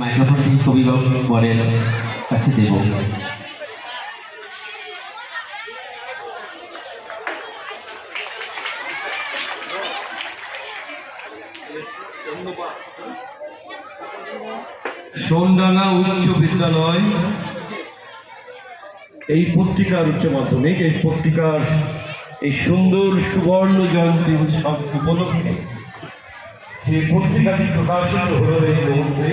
মাইক্রোফোনটি কবি বরের কাছে দেব। সোনডাঙ্গা উচ্চ বিদ্যালয়। এই পত্রিকার উচ্চ মাধ্যমিক, এই পত্রিকার এই সুন্দর সুবর্ণ জয়ন্তী উৎসব উপলক্ষে যে পত্রিকাটি প্রকাশিত হল এই মুহূর্তে।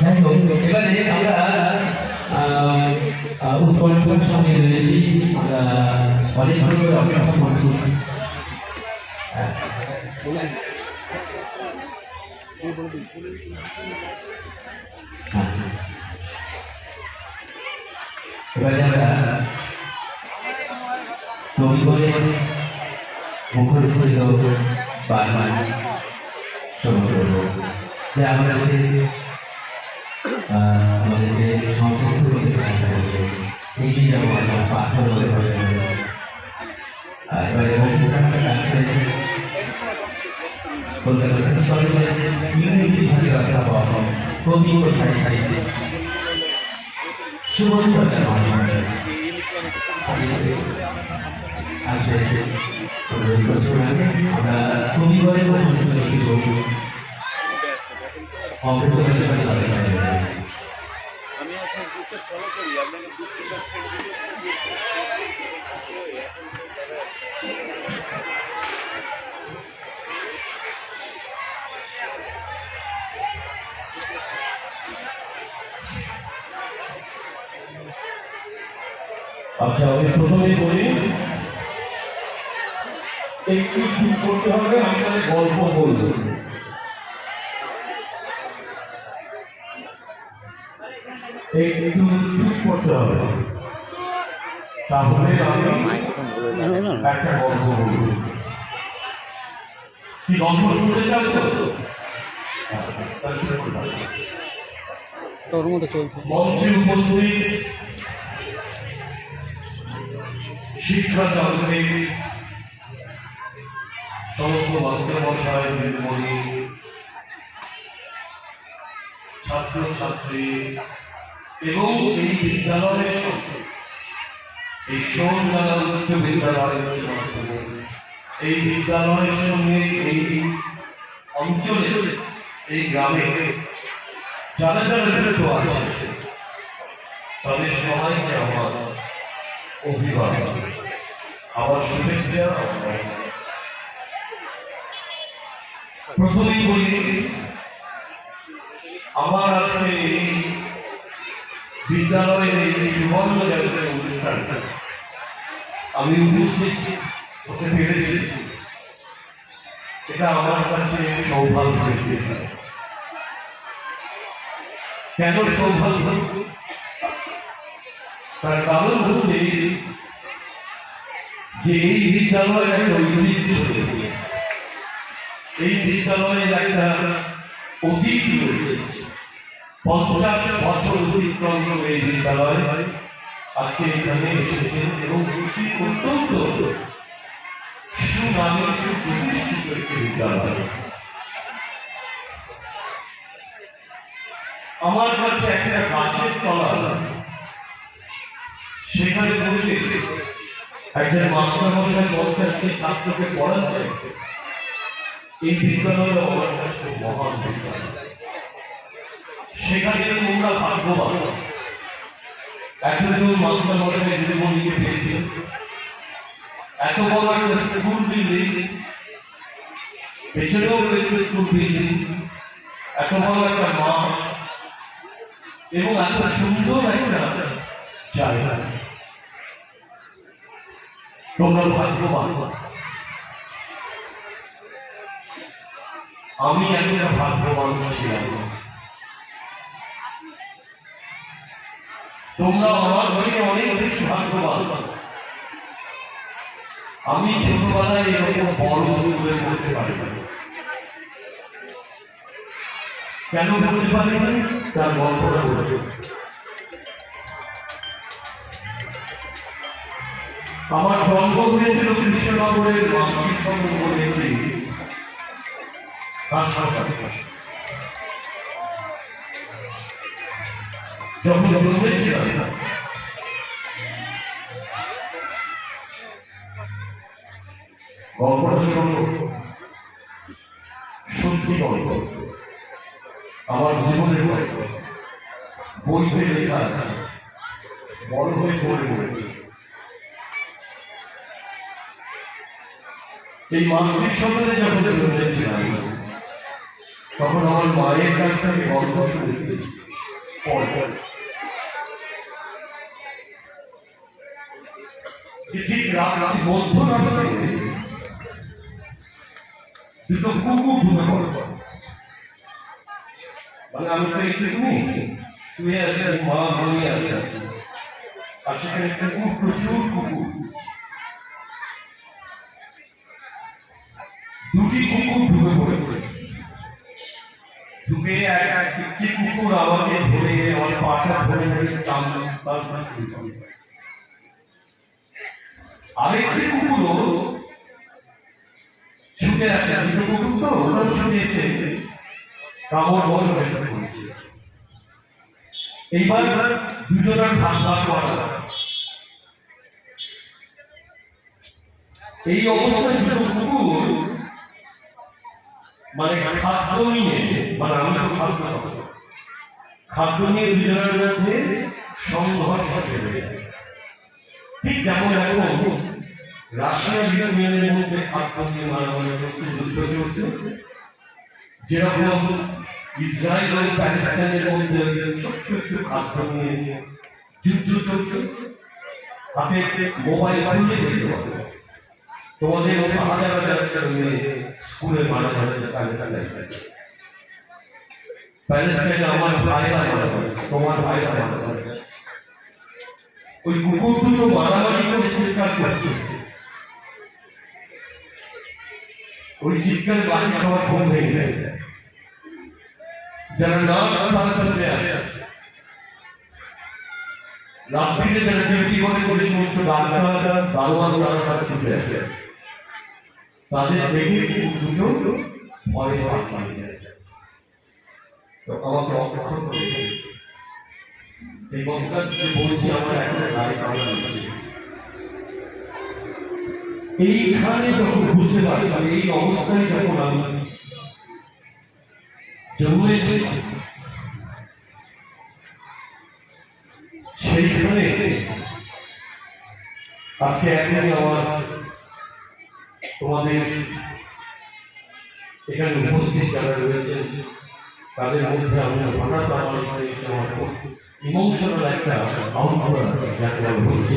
যাই হোক এবারে আমরা উৎকণ্ঠার সঙ্গে রয়েছি। আমরা করব। যে আমাদের আমাদেরকে সংযুক্ত করতে সাহায্য করবে এগিয়ে যাব আমরা পাথর বলে। আর এবারে পাওয়া কবি কবি বলে অনুষ্ঠানে কিছু অগ্রগতির সাথে আলোচনা করব। আমি ফেসবুকে ফলো করি আপনাকে দু তিনটা আচ্ছা আমি প্রথমেই বলি একটু চুপ করতে হবে আপনাদের গল্প বলব। একটু চুপ করতে হবে। তাহলে আমি একটা গল্প বলব। কি গল্প শুনতে চান তো? করলাম। মতো চলছে। মঞ্চে উপস্থিত শিক্ষা যান্ত্রিক সমস্ত মাস্টার মশাই দিদিমণি ছাত্র ছাত্রী এবং এই বিদ্যালয়ের সঙ্গে এই সোনগালা উচ্চ বিদ্যালয়ের মাধ্যমে এই বিদ্যালয়ের সঙ্গে এই অঞ্চলে, এই গ্রামে যারা যারা যুক্ত আছে, তাদের সবাইকে আমার অভিভাবক আমার শুভেচ্ছা প্রথমেই বলি, আমার আজকে এই বিদ্যালয়ের এই সুবর্ণ জয়ন্তীর অনুষ্ঠানটা আমি উপস্থিত হতে পেরেছি। এটা আমার কাছে সৌভাগ্যের বিষয় কেন সৌভাগ্য? তার কারণ হচ্ছে যে এই বিদ্যালয়ের একটা ঐতিহ্য রয়েছে। এই বিদ্যালয়ের একটা অতীত রয়েছে। পঞ্চাশ বছর অতিক্রম করে এই বিদ্যালয় আজকে এখানে এবং দুটি অত্যন্ত সুনামী সুপ্রতিষ্ঠিত একটি বিদ্যালয়। আমার কাছে একটা গাছের তলা সেখানে বসে একজন মাস্টার মশাই পঞ্চাশটি ছাত্রকে পড়াচ্ছে এই বিদ্যালয়ে আমার কাছে মহান বিদ্যালয়। সেখানে তোমরা ভাগ্যবান একজন মাস্টার মশাই দিদিমণিকে পেয়েছে। এত বড় একটা স্কুল বিল্ডিং পেছনেও রয়েছে স্কুল বিল্ডিং এত বড় একটা মাঠ। এবং এত সুন্দর একটা জায়গা। তোমরা ভাগ্যবান। আমি একটা ভাগ্যবান ছিলাম তোমরা আমার থেকে অনেক বেশি ভাগ্যবান আমি ছোটবেলায় এরকম বড় স্কুলে পড়তে পারি কেন বলতে পারি? তার গল্পটা বলে। আমার জন্ম হয়েছিল কৃষ্ণনগরের মাতৃসঙ্গ বলে একটি হাসপাতাল যখন জন্মেছিলাম গল্পটা শুনল সত্যি গল্প আমার জীবনের গল্প বইতে লেখা আছে। বড় হয়ে পড়ে পড়ে এই মাতৃ সন্তানে যখন জন্মেছিলাম তখন আমার মায়ের কাছ থেকে গল্প শুনেছি পড়ে যে ঠিক রাত রাত মধ্যরাত্রে দুটো কুকুর ঢুকে পড়ে মানে আমি তো একটু ঘুমি শুয়ে আছে মা ঘুমিয়ে আছে আর সেখানে একটা কুকুর প্রচুর কুকুর দুটি কুকুর ঢুকে পড়েছে ঢুকে এক এক একটি কুকুর আমাকে ধরে আমার পাটা ধরে ধরে টান টান টান শুরু করে। আরেকটি কুকুরও ছুটে আসে দুটো কুকুর তো ছুটে এসে কামড় বন্ধ হয়ে পড়েছে এইবার দুজনের করা এই অবস্থায় দুটো কুকুর মানে খাদ্য নিয়ে মানে আমি তো খাদ্য। খাদ্য নিয়ে দুজনের মধ্যে সংঘর্ষ। ঠিক যেমন এখন রাশিয়া ইউক্রেনের মধ্যে নিয়ে মারামারি চলছে যুদ্ধ চলছে। যেরকম ইসরায়েল এবং প্যালেস্টাইনের মধ্যে ছোট্ট একটু খাদ্য নিয়ে যুদ্ধ চলছে। মোবাইল দেখতে পাবে। তোমাদের মতো হাজার হাজার ছেলে স্কুলে মারা যাচ্ছে প্যালেস্টাইন প্যালেস্টাইন আমার ভাইরা মারা যাচ্ছে, তোমার ভাইরা মারা ওই কুকুর দুটো মারামারি করে চিৎকার করছে। ওই চিৎকার বাড়ি সবার ঘুম ভেঙে যায় যারা নার্স তারা চলে রাত্রিতে যারা ডিউটি করে করে সমস্ত ডাক্তার তাদের দেখে দুটো ভয়ে যায়। আমাকে অপেক্ষণ করেছে এই বক্তার যে বলছি, আমার এখন এইখানে যখন বুঝতে পারছি এই অবস্থায় যখন আমি জন্মেছে সেইখানে আজকে এখনই আমার তোমাদের এখানে উপস্থিত যারা রয়েছেন, তাদের মধ্যে আমি হঠাৎ আমার এখানে আমার ইমোশনাল একটা আউটপুট আছে যাকে আমি বলছি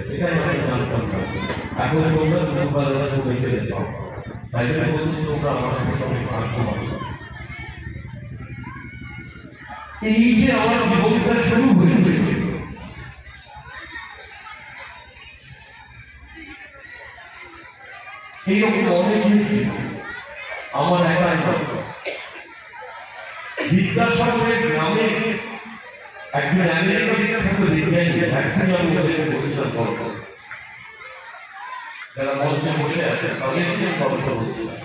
এটাই আমি জানতাম এখন তোমরা সময় খেতে পাও তাই জন্য বলছি তোমরা আমার থেকে অনেক ভাগ্যবান এই যে আমার জীবনটা শুরু হয়েছে এইরকম। আমার নয়। বিদ্যাসাগরের একজন আমেরিকা থেকে থাকতো বিজ্ঞানী এখনই আমি ওদেরকে বলছিলাম যারা মঞ্চে বসে আছে তাদেরকে আমি বলছিলাম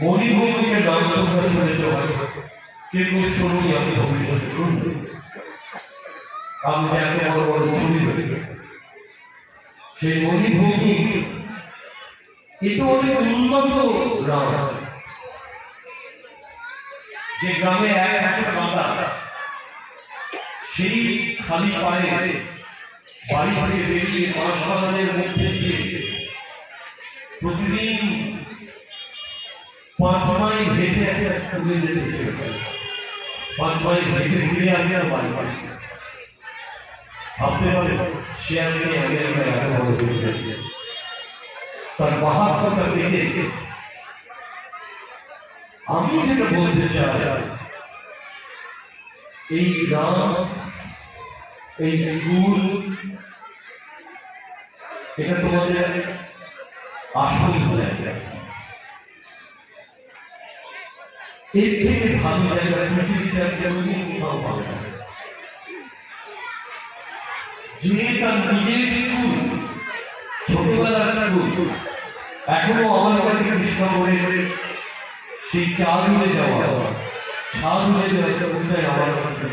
মণিভূমিকে নাম তোমরা শুনেছ হয়তো। কে কেউ শুনুনি আমি ভবিষ্যতে শুনব আমি যে এত বড় বড় ছবি সেই মণিভূমি এ অনেক উন্নত গ্রাম যে গ্রামে এক একটা মাতা সেই খালি পায়ে বাড়ি থেকে বেরিয়ে বাঁশবাগানের মধ্যে দিয়ে প্রতিদিন পাঁচ মাইল হেঁটে একটা স্কুলে যেতে পাঁচ মাইল হেঁটে ঘুরে আসে আর বাড়ি বাড়ি ভাবতে পারে সে আজকে আমেরিকায় এত বড় হয়েছে। তার বাহাত্তরটা দেখে আমি যেটা বলতে চাই এই গ্রাম, এই স্কুল এটা তোমাদের আসল জায়গা। এর থেকে ভালো জায়গা পৃথিবীতে আর কোথাও পাবে না। যে তার নিজের স্কুল ছোটবেলার স্কুল এখনও আমার কাছে কৃষ্ণনগরে সেই চাল উড়ে যাওয়া। আমার কাছে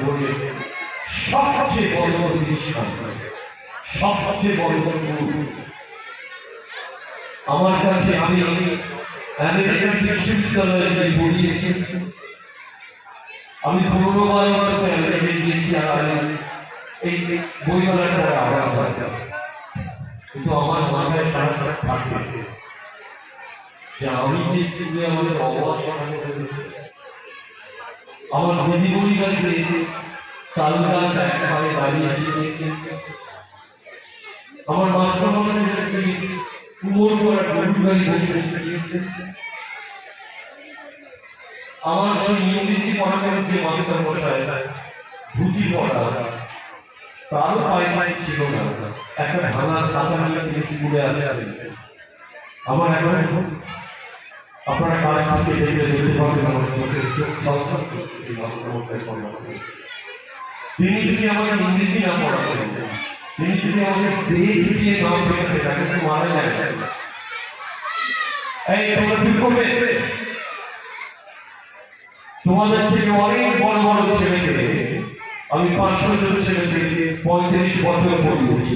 সবচেয়ে বড় প্রতিষ্ঠান সবচেয়ে বড় আমার কাছে আমি আমেরিকান বিশ্ববিদ্যালয়ে পড়িয়েছি আমি পনেরো বার মতো আমেরিকায় গিয়েছি আর এই বইমেলার পরে আবার কিন্তু আমার মাথায় সারা সারা থাকে যে আমি আমাদের অবসর আমার দিদিমণি কাছে চাল গাছ একভাবে দাঁড়িয়ে আমার মাস্টারমশাই কুমোর করা বসে আমার সেই ইংরেজি পড়াশোনার যে মাস্টার মশাই, ধুতি পড়া তারও পায়ে পায়ে ছিল না। একটা ভাঙা ছাতা নিয়ে তিনি স্কুলে আসে। আমার এখন আপনারা কাজ সাথে দেখলে দেখতে পাবেন আমার চোখ ছলছল করছে এই মাস্টারমশাই পড়া তিনি যদি আমাকে ইংরেজি না পড়াতেন, তিনি যদি আমাকে দেশ দিয়ে নাম শেখাতে তাকে তো মারা যায়। এই, তোমরা ঠিক করবে? তোমাদের থেকে অনেক বড় বড় ছেলেকে আমি পাঁচশো জন ছেলেকে পঁয়ত্রিশ বছর পড়িয়েছি।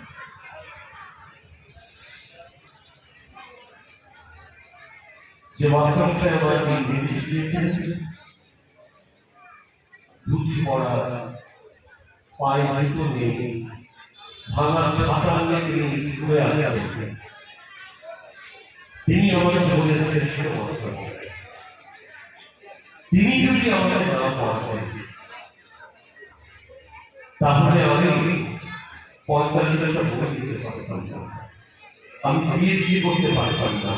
যে মাস্টারমশাই আমাকে ইংরেজি শিখিয়েছেন ধুতি পড়া পায়ে জুতো নেই ভাঙা তিনি স্কুলে আসেন। তিনি আমাদের জীবনের শ্রেষ্ঠ মাস্টার তিনি যদি আমাদের তাহলে আমি পঁয়তাল্লিশটা বই দিতে পারতাম আমি পিএইচডি করতে পারতাম না।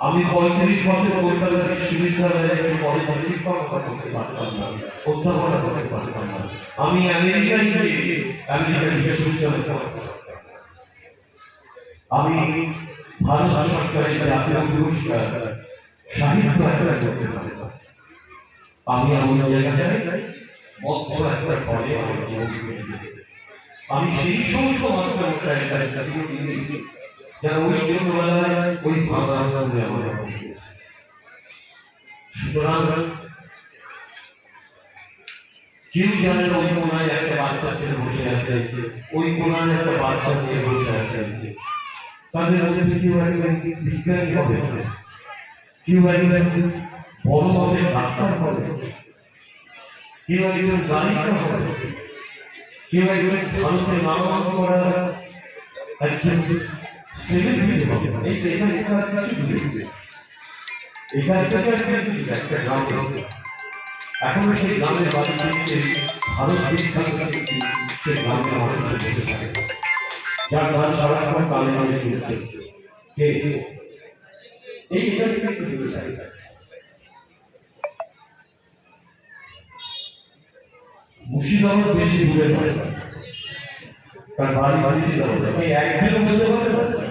আমি পঁয়ত্রিশ বছর কলকাতা বিশ্ববিদ্যালয়ে একজন কলেজ শিক্ষকতা করতে পারতাম না, অধ্যাপনা করতে পারতাম না আমি আমেরিকায় গিয়ে আমেরিকার বিশ্ববিদ্যালয়ে। আমি ভারত সরকারের জাতীয় পুরস্কার, সাহিত্য একটা করতে পারতাম আমি আমার জায়গায় মধ্য একটা জীবন আমি সেই সমস্ত মাস্টার কাছে যারা ওই ছোটবেলায় ওই ভাঙা স্কুলে আমরা সুতরাং কেউ জানে ওই কোনায় একটা বাচ্চা ছেলে বসে আছে, ওই কোনায় একটা বাচ্চা মেয়ে বসে আছে। তাদের মধ্যে কেউ একজন বিজ্ঞানী হবে কেউ একজন বড় হবে, ডাক্তার হবে। কেউ একজন গায়িকা হবে। কেউ একজন ভারতে নাম করা একজন সেলিব্রিটি হবে এই তো এখানে এখানে কিছু নেই। এখান থেকে আর কিছু একটা গ্রাম। এখনও সেই গ্রামের বাড়ি থেকে ভারত বিখ্যাত সেই গ্রামের মানুষ বসে থাকে যার গান সারাক্ষণ কানে কানে চলছে এই এখান থেকে একটু দূরে থাকে মুর্শিদাবাদ বেশি দূরে নয় তার বাড়ি বাড়ি ছিল এই বলতে পারবে না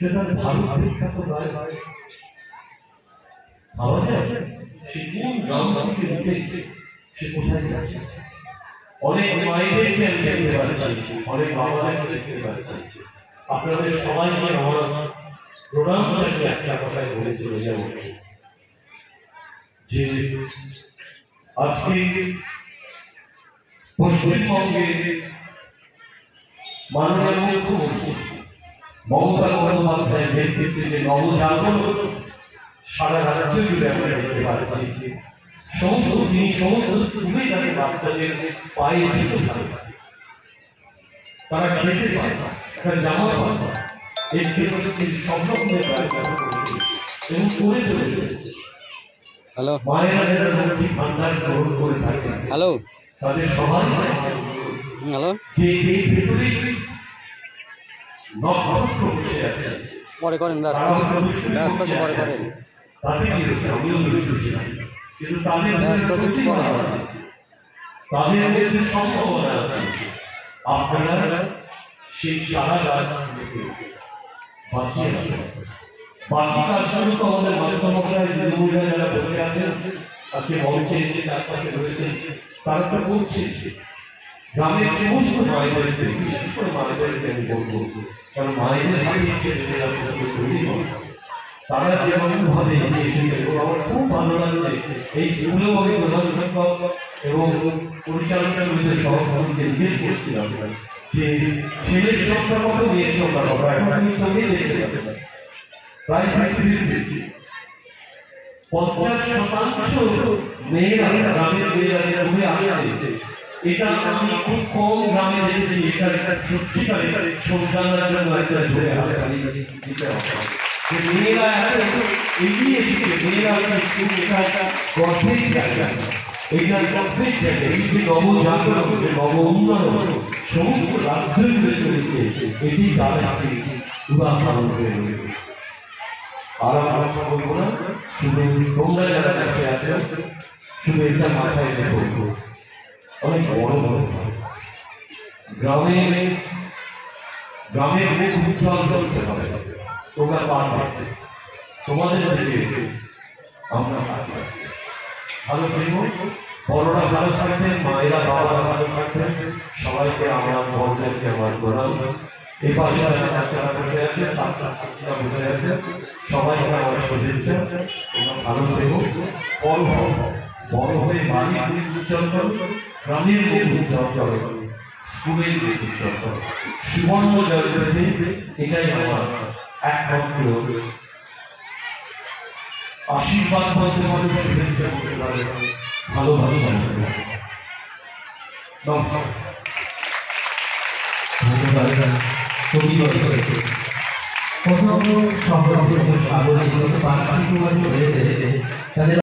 সেটা ভালো বিখ্যাত নয় ভাবা যায় সে কোন গ্রাম থেকে উঠে সে কোথায় যাচ্ছে? অনেক মায়েদেরকে আমি দেখতে পাচ্ছি, অনেক বাবাদেরকে দেখতে পাচ্ছি। আপনাদের সবাইকে আমার প্রণাম জানিয়ে একটা পশ্চিমবঙ্গে মাননীয় মুখ্যমন্ত্রী মমতা বন্দ্যোপাধ্যায়ের নেতৃত্বে যে নবজাগরণ সারা রাজ্য জুড়ে আমরা দেখতে পাচ্ছি। সমস্ত তিনি সমস্ত স্কুলে যাতে বাচ্চাদের পায়ে জুতো থাকে তারা খেতে পায় না, জামা পায়। না। এর জন্য তিনি সব রকমের ব্যবস্থা এবং করে চলেছে হ্যালো। মায়েরা যারা লক্ষ্মী ভান্ডার গ্রহণ করে থাকেন হ্যালো। তাদের সবাই হ্যালো। যে এই ভেতরে নক্ষত্র বসে আছে পরে করেন ব্যস্ত পরে করেন তাতে কি হচ্ছে আমিও দরিদ্র ছিলাম কিন্তু তাদের ব্যস্ত আছে একটু পরে প্রতিভা করেন আছে। তাদের সম্ভাবনা আছে আপনারা সেই চারা গাছগুলোকে বাঁচিয়ে রাখবেন বাকি কাজগুলো তো আমাদের মাস্টারমশাই দিদিমণিরা যারা বসে আছেন আজকে মঞ্চে যে চারপাশে রয়েছেন তারা তো করছে গ্রামের সমস্ত বিশেষ করে আমি বলব কারণ মায়েদের হাতে ছেলেমেয়েরা প্রচুর তৈরি হয় তারা যেমন ভাবে এগিয়ে এসেছে এবং আমার খুব ভালো লাগছে। এই স্কুলেও আমি প্রধান শিক্ষক এবং পরিচালনা সমিতির সভাপতিকে জিজ্ঞেস করছিলাম যে, ছেলের সংখ্যা কত মেয়ের সংখ্যা কত এখন আমি চোখেই দেখতে পাচ্ছি প্রায় ফিফটি পঞ্চাশ শতাংশ মেয়েরা গ্রামের মেয়েরা স্কুলে আসছে। এটা আমি খুব কম গ্রামে দেখেছি এটা একটা সত্যিকারের সন্তানদের জন্য একটা ঝরে হাতে দিতে হবে। এত এগিয়ে এসেছে এটা একটা গর্বের জায়গা। এটা যে নব উন্নয়ন, সমস্ত রাজ্য জুড়ে চলেছে, এটি কথা বলব না। শুধু তোমরা যারা কাছে আছো এটা মাথায় রেখো অনেক বড় বড় গ্রামে গ্রামের মুখ উজ্জ্বল করতে হবে তোমরা পারবে তোমাদের দিকে আমরা ভালো থাকব বড়রা ভালো থাকবেন, মায়েরা বাবারা ভালো থাকবেন। সবাইকে আমার বড়দেরকে আমার প্রণাম এই পাশে বাচ্চারা বসে আছে ছাত্র ছাত্রীরা বসে আছে সবাইকে আমার শুভেচ্ছা তোমরা ভালো থেকো। বড় হও। বড় হয়ে মুখ উজ্জ্বল করো। গ্রামের উজ্জ্বল করো স্কুলের উজ্জ্বল করো সুবর্ণ জয়ন্তী এটাই আমার একমাত্র আশীর্বাদ বলতে পারো, শুভেচ্ছা বলতে পারো ভালোবাসা বলতে পারো। নমস্কার। ধন্যবাদ। কবি কোথাও সংরক্ষিত সাগরে পাঁচ রয়েছে, তাদের